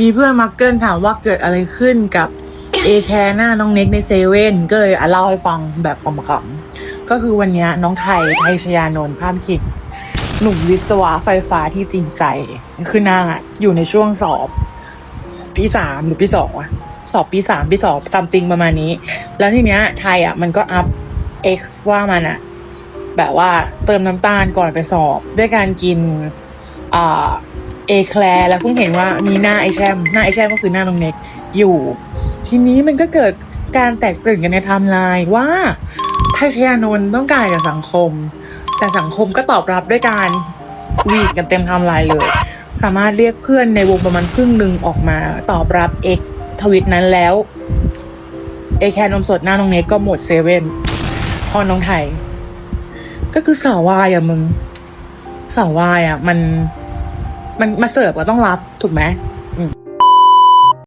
มีเพื่อนมักเกิลถามว่าเกิดอะไรขึ้นกับเอแคร์หน้าน้องเน็กในเซเว่นก็เลยอะเล่าให้ฟังแบบขำๆก็คือวันนี้น้องไทยไทยชยานนท์ภาพทิพย์หนุ่มวิศวะไฟฟ้าที่จริงใจ คือนางอะอยู่ในช่วงสอบปีสามหรือปีสองอะสอบปีสามปีสองซัมติงประมาณนี้ แล้วทีเนี้ยไทยอะมันก็อัพ X ว่ามันอะแบบว่าเติมน้ำตาลก่อนไปสอบ ด้วยการกินอ่า เอแคลร์แล้วเพิ่งเห็นว่ามีหน้าไอแชม หน้าไอแชมก็คือหน้าน้องเน็กอยู่ ทีนี้มันก็เกิดการแตกตื่นกันในไทม์ไลน์ว่าทยชยานนท์ต้องการกับสังคม แต่สังคมก็ตอบรับด้วยการวีดกันเต็มไทม์ไลน์เลย สามารถเรียกเพื่อนในวงประมาณครึ่งหนึ่งออกมาตอบรับเอกทวิตนั้นแล้วเอแคร์นมสดหน้าน้องเน็กก็หมดเซเว่นพอน้องไทย ก็คือสาววายอะมึงสาววายอะมัน มันมาเสิร์ฟก็ต้องรับถูกไหม